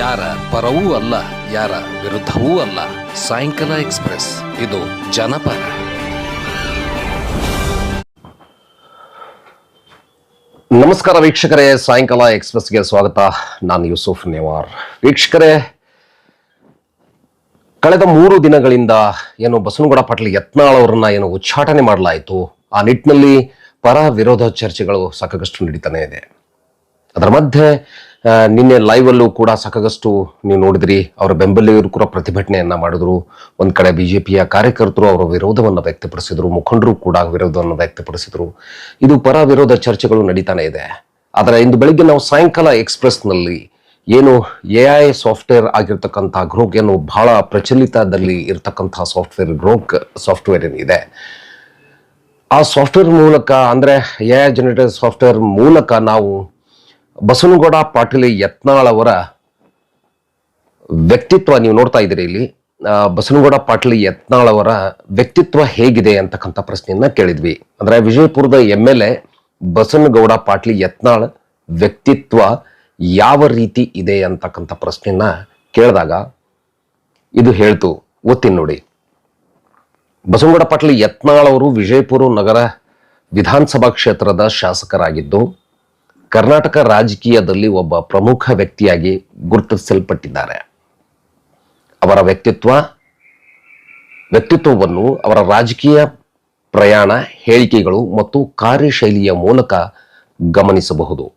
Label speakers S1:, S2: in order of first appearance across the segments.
S1: ಯಾರ ಪರವೂ ಅಲ್ಲ, ಯಾರ ವಿರುದ್ಧವೂ ಅಲ್ಲ. ಸಾಯಂಕಾಲ ಎಕ್ಸ್ಪ್ರೆಸ್, ಇದು ಜನಪರ. ನಮಸ್ಕಾರ ವೀಕ್ಷಕರೇ, ಸಾಯಂಕಾಲ ಎಕ್ಸ್ಪ್ರೆಸ್ಗೆ ಸ್ವಾಗತ. ನಾನು ಯೂಸುಫ್ ನೆವಾರ್. ವೀಕ್ಷಕರೇ, ಕಳೆದ ಮೂರು ದಿನಗಳಿಂದ ಏನು ಬಸವನಗೌಡ ಪಾಟೀಲ್ ಯತ್ನಾಳ್ ಅವರನ್ನ ಏನು ಉಚ್ಚಾಟನೆ ಮಾಡಲಾಯಿತು, ಆ ನಿಟ್ಟಿನಲ್ಲಿ ಪರ ವಿರೋಧ ಚರ್ಚೆಗಳು ಸಾಕಷ್ಟು ನಡೀತಾನೆ ಇದೆ. ಅದರ ಮಧ್ಯೆ ನಿನ್ನೆ ಲೈವ್ ಅಲ್ಲೂ ಕೂಡ ಸಾಕಾಗಷ್ಟು ನೀವು ನೋಡಿದ್ರಿ, ಅವರ ಬೆಂಬಲಿಗರು ಕೂಡ ಪ್ರತಿಭಟನೆಯನ್ನ ಮಾಡಿದ್ರು. ಒಂದ್ ಕಡೆ ಬಿಜೆಪಿಯ ಕಾರ್ಯಕರ್ತರು ಅವರ ವಿರೋಧವನ್ನ ವ್ಯಕ್ತಪಡಿಸಿದ್ರು, ಮುಖಂಡರು ಕೂಡ ವಿರೋಧವನ್ನು ವ್ಯಕ್ತಪಡಿಸಿದ್ರು. ಇದು ಪರ ವಿರೋಧ ಚರ್ಚೆಗಳು ನಡೀತಾನೆ ಇದೆ. ಆದರೆ ಇಂದು ಬೆಳಿಗ್ಗೆ ನಾವು ಸಾಯಂಕಾಲ ಎಕ್ಸ್ಪ್ರೆಸ್ನಲ್ಲಿ ಏನು ಎ ಐ ಸಾಫ್ಟ್ವೇರ್ ಆಗಿರ್ತಕ್ಕಂಥ ಗ್ರೋಕ್ ಏನು ಬಹಳ ಪ್ರಚಲಿತದಲ್ಲಿ ಇರತಕ್ಕಂತಹ ಸಾಫ್ಟ್ವೇರ್ ಗ್ರೋಕ್ ಸಾಫ್ಟ್ವೇರ್ ಏನಿದೆ. ಆ ಸಾಫ್ಟ್ವೇರ್ ಮೂಲಕ ಅಂದ್ರೆ ಎ ಐ ಜನರೇಟರ್ ಸಾಫ್ಟ್ವೇರ್ ಮೂಲಕ ನಾವು ಬಸವನಗೌಡ ಪಾಟೀಲ್ ಯತ್ನಾಳ್ ಅವರ ವ್ಯಕ್ತಿತ್ವ ನೀವು ನೋಡ್ತಾ ಇದ್ದೀರಿ ಇಲ್ಲಿ. ಬಸನಗೌಡ ಪಾಟೀಲ್ ಯತ್ನಾಳ್ ಅವರ ವ್ಯಕ್ತಿತ್ವ ಹೇಗಿದೆ ಅಂತಕ್ಕಂಥ ಪ್ರಶ್ನೆಯನ್ನ ಕೇಳಿದ್ವಿ. ಅಂದ್ರೆ ವಿಜಯಪುರದ M L A Basanagouda Patil Yatnal ವ್ಯಕ್ತಿತ್ವ ಯಾವ ರೀತಿ ಇದೆ ಅಂತಕ್ಕಂಥ ಪ್ರಶ್ನೆಯನ್ನ ಕೇಳಿದಾಗ ಇದು ಹೇಳ್ತು. ಓದ್ತೀನಿ ನೋಡಿ. ಬಸವನಗೌಡ ಪಾಟೀಲ್ ಯತ್ನಾಳ್ ಅವರು ವಿಜಯಪುರ ನಗರ ವಿಧಾನಸಭಾ ಕ್ಷೇತ್ರದ ಶಾಸಕರಾಗಿದ್ದು ಕರ್ನಾಟಕ ರಾಜಕೀಯದಲ್ಲಿ ಒಬ್ಬ ಪ್ರಮುಖ ವ್ಯಕ್ತಿಯಾಗಿ ಗುರುತಿಸಲ್ಪಟ್ಟಿದ್ದಾರೆ. ಅವರ ವ್ಯಕ್ತಿತ್ವ, ವ್ಯಕ್ತಿತ್ವವನ್ನು ಅವರ ರಾಜಕೀಯ ಪ್ರಯಾಣ, ಹೇಳಿಕೆಗಳು ಮತ್ತು ಕಾರ್ಯಶೈಲಿಯ ಮೂಲಕ ಗಮನಿಸಬಹುದು.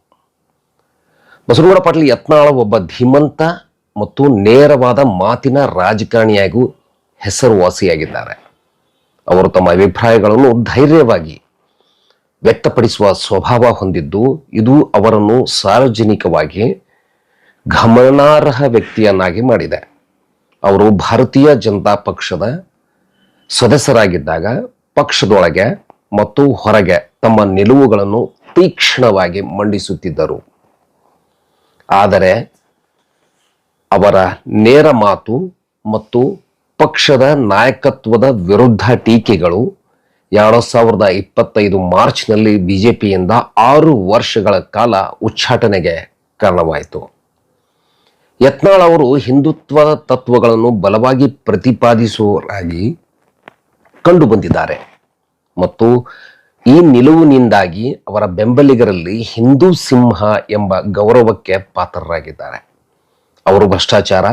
S1: ಬಸವನಗೌಡ ಪಾಟೀಲ್ ಯತ್ನಾಳ ಒಬ್ಬ ಧೀಮಂತ ಮತ್ತು ನೇರವಾದ ಮಾತಿನ ರಾಜಕಾರಣಿಯಾಗೂ ಹೆಸರುವಾಸಿಯಾಗಿದ್ದಾರೆ. ಅವರು ತಮ್ಮ ಅಭಿಪ್ರಾಯಗಳನ್ನು ಧೈರ್ಯವಾಗಿ ವ್ಯಕ್ತಪಡಿಸುವ ಸ್ವಭಾವ ಹೊಂದಿದ್ದು, ಇದು ಅವರನ್ನು ಸಾರ್ವಜನಿಕವಾಗಿ ಗಮನಾರ್ಹ ವ್ಯಕ್ತಿಯನ್ನಾಗಿ ಮಾಡಿದೆ. ಅವರು ಭಾರತೀಯ ಜನತಾ ಪಕ್ಷದ ಸದಸ್ಯರಾಗಿದ್ದಾಗ, ಪಕ್ಷದೊಳಗೆ ಮತ್ತು ಹೊರಗೆ ತಮ್ಮ ನಿಲುವುಗಳನ್ನು ತೀಕ್ಷ್ಣವಾಗಿ ಮಂಡಿಸುತ್ತಿದ್ದರು. ಆದರೆ, ಅವರ ನೇರ ಮಾತು ಮತ್ತು ಪಕ್ಷದ ನಾಯಕತ್ವದ ವಿರುದ್ಧ ಟೀಕೆಗಳು ಎರಡು ಸಾವಿರದ ಇಪ್ಪತ್ತೈದು ಮಾರ್ಚ್ನಲ್ಲಿ ಬಿಜೆಪಿಯಿಂದ ಆರು ವರ್ಷಗಳ ಕಾಲ ಉಚ್ಚಾಟನೆಗೆ ಕಾರಣವಾಯಿತು. ಯತ್ನಾಳ್ ಅವರು ಹಿಂದುತ್ವದ ತತ್ವಗಳನ್ನು ಬಲವಾಗಿ ಪ್ರತಿಪಾದಿಸುವರಾಗಿ ಕಂಡುಬಂದಿದ್ದಾರೆ ಮತ್ತು ಈ ನಿಲುವಿನಿಂದಾಗಿ ಅವರ ಬೆಂಬಲಿಗರಲ್ಲಿ ಹಿಂದೂ ಸಿಂಹ ಎಂಬ ಗೌರವಕ್ಕೆ ಪಾತ್ರರಾಗಿದ್ದಾರೆ. ಅವರು ಭ್ರಷ್ಟಾಚಾರ,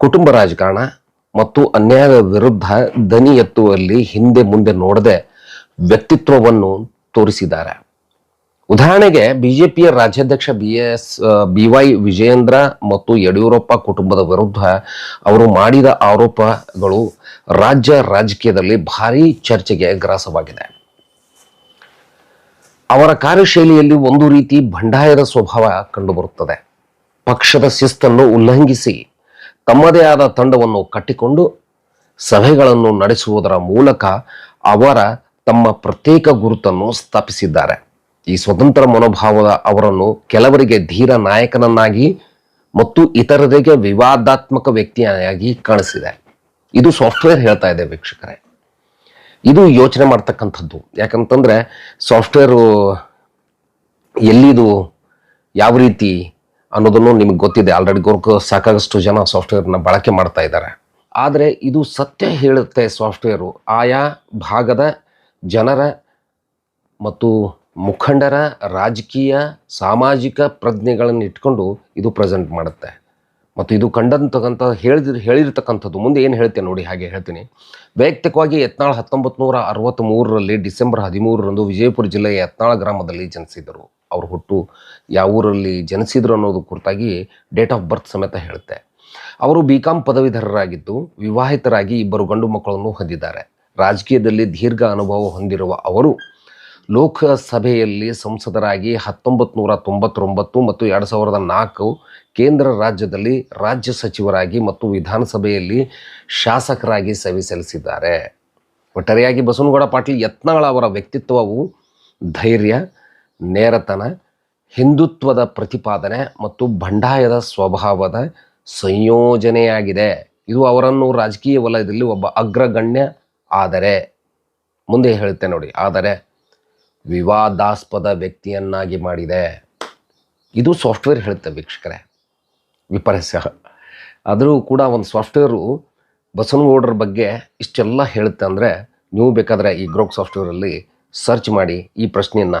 S1: ಕುಟುಂಬ ರಾಜಕಾರಣ ಮತ್ತು ಅನ್ಯಾಯದ ವಿರುದ್ಧ ದನಿ ಎತ್ತುವಲ್ಲಿ ಹಿಂದೆ ಮುಂದೆ ನೋಡದೆ ವ್ಯಕ್ತಿತ್ವವನ್ನು ತೋರಿಸಿದ್ದಾರೆ. ಉದಾಹರಣೆಗೆ ಬಿಜೆಪಿಯ ರಾಜ್ಯಾಧ್ಯಕ್ಷ ಬಿ ಎಸ್ ಬಿ ವಿಜಯೇಂದ್ರ ಮತ್ತು ಯಡಿಯೂರಪ್ಪ ಕುಟುಂಬದ ವಿರುದ್ಧ ಅವರು ಮಾಡಿದ ಆರೋಪಗಳು ರಾಜ್ಯ ರಾಜಕೀಯದಲ್ಲಿ ಭಾರೀ ಚರ್ಚೆಗೆ ಗ್ರಾಸವಾಗಿದೆ. ಅವರ ಕಾರ್ಯಶೈಲಿಯಲ್ಲಿ ಒಂದು ರೀತಿ ಬಂಡಾಯದ ಸ್ವಭಾವ ಕಂಡುಬರುತ್ತದೆ. ಪಕ್ಷದ ಶಿಸ್ತನ್ನು ಉಲ್ಲಂಘಿಸಿ ತಮ್ಮದೇ ಆದ ತಂಡವನ್ನು ಕಟ್ಟಿಕೊಂಡು ಸಭೆಗಳನ್ನು ನಡೆಸುವುದರ ಮೂಲಕ ಅವರ ತಮ್ಮ ಪ್ರತ್ಯೇಕ ಗುರುತನ್ನು ಸ್ಥಾಪಿಸಿದ್ದಾರೆ. ಈ ಸ್ವತಂತ್ರ ಮನೋಭಾವದ ಅವರನ್ನು ಕೆಲವರಿಗೆ ಧೀರ ನಾಯಕನನ್ನಾಗಿ ಮತ್ತು ಇತರರಿಗೆ ವಿವಾದಾತ್ಮಕ ವ್ಯಕ್ತಿಯಾಗಿ ಕಾಣಿಸಿದೆ. ಇದು ಸಾಫ್ಟ್ವೇರ್ ಹೇಳ್ತಾ ಇದೆ ವೀಕ್ಷಕರೇ. ಇದು ಯೋಚನೆ ಮಾಡ್ತಕ್ಕಂಥದ್ದು. ಯಾಕಂತಂದ್ರೆ ಸಾಫ್ಟ್ವೇರು ಎಲ್ಲಿದು ಯಾವ ರೀತಿ ಅನ್ನೋದನ್ನು ನಿಮಗೆ ಗೊತ್ತಿದೆ. ಆಲ್ರೆಡಿ ಗೋರ್ಕು ಸಾಕಷ್ಟು ಜನ ಸಾಫ್ಟ್ವೇರ್ನ ಬಳಕೆ ಮಾಡ್ತಾ ಇದ್ದಾರೆ. ಆದರೆ ಇದು ಸತ್ಯ ಹೇಳುತ್ತೆ ಸಾಫ್ಟ್ವೇರು ಆಯಾ ಭಾಗದ ಜನರ ಮತ್ತು ಮುಖಂಡರ ರಾಜಕೀಯ, ಸಾಮಾಜಿಕ ಪ್ರಜ್ಞೆಗಳನ್ನು ಇಟ್ಕೊಂಡು ಇದು ಪ್ರೆಸೆಂಟ್ ಮಾಡುತ್ತೆ. ಮತ್ತು ಇದು ಕಂಡಂತಕ್ಕಂಥ ಹೇಳಿದ, ಹೇಳಿರ್ತಕ್ಕಂಥದ್ದು. ಮುಂದೆ ಏನು ಹೇಳ್ತೇನೆ ನೋಡಿ, ಹಾಗೆ ಹೇಳ್ತೀನಿ. ವೈಯಕ್ತಿಕವಾಗಿ ಯತ್ನಾಳ್ ಹತ್ತೊಂಬತ್ತು ನೂರ ಅರವತ್ತ್ ಮೂರರಲ್ಲಿ ಡಿಸೆಂಬರ್ ಹದಿಮೂರರಂದು ವಿಜಯಪುರ ಜಿಲ್ಲೆಯ ಯತ್ನಾಳ ಗ್ರಾಮದಲ್ಲಿ ಜನಿಸಿದರು. ಅವರು ಹುಟ್ಟು, ಯಾವ ಊರಲ್ಲಿ ಜನಿಸಿದ್ರು ಅನ್ನೋದು ಕುರಿತಾಗಿ ಡೇಟ್ ಆಫ್ ಬರ್ತ್ ಸಮೇತ ಹೇಳುತ್ತೆ. ಅವರು ಬಿ ಕಾಂ ಪದವೀಧರರಾಗಿದ್ದು, ವಿವಾಹಿತರಾಗಿ ಇಬ್ಬರು ಗಂಡು ಮಕ್ಕಳನ್ನು ಹೊಂದಿದ್ದಾರೆ. ರಾಜಕೀಯದಲ್ಲಿ ದೀರ್ಘ ಅನುಭವ ಹೊಂದಿರುವ ಅವರು ಲೋಕಸಭೆಯಲ್ಲಿ ಸಂಸದರಾಗಿ ಹತ್ತೊಂಬತ್ತು ನೂರ ತೊಂಬತ್ತೊಂಬತ್ತು ಮತ್ತು ಎರಡು ಸಾವಿರದ ನಾಲ್ಕು ಕೇಂದ್ರ ರಾಜ್ಯದಲ್ಲಿ ರಾಜ್ಯ ಸಚಿವರಾಗಿ ಮತ್ತು ವಿಧಾನಸಭೆಯಲ್ಲಿ ಶಾಸಕರಾಗಿ ಸೇವೆ ಸಲ್ಲಿಸಿದ್ದಾರೆ. ಒಟ್ಟಾರೆಯಾಗಿ ಬಸವನಗೌಡ ಪಾಟೀಲ್ ಯತ್ನಗಳ ಅವರ ವ್ಯಕ್ತಿತ್ವವು ಧೈರ್ಯ ನೇರತನ, ಹಿಂದುತ್ವದ ಪ್ರತಿಪಾದನೆ ಮತ್ತು ಬಂಡಾಯದ ಸ್ವಭಾವದ ಸಂಯೋಜನೆಯಾಗಿದೆ. ಇದು ಅವರನ್ನು ರಾಜಕೀಯ ವಲಯದಲ್ಲಿ ಒಬ್ಬ ಅಗ್ರಗಣ್ಯ ಆದರೆ, ಮುಂದೆ ಹೇಳುತ್ತೆ ನೋಡಿ, ಆದರೆ ವಿವಾದಾಸ್ಪದ ವ್ಯಕ್ತಿಯನ್ನಾಗಿ ಮಾಡಿದೆ. ಇದು ಸಾಫ್ಟ್ವೇರ್ ಹೇಳುತ್ತೆ ವೀಕ್ಷಕರೇ ವಿಪರ್ಯಾಸ ಆದರೂ ಕೂಡ ಒಂದು ಸಾಫ್ಟ್ವೇರು ಬಸನಗೌಡರ ಬಗ್ಗೆ ಇಷ್ಟೆಲ್ಲ ಹೇಳುತ್ತೆ ಅಂದರೆ, ನೀವು ಬೇಕಾದರೆ ಈ ಗ್ರೋಕ್ ಸಾಫ್ಟ್ವೇರಲ್ಲಿ ಸರ್ಚ್ ಮಾಡಿ ಈ ಪ್ರಶ್ನೆಯನ್ನು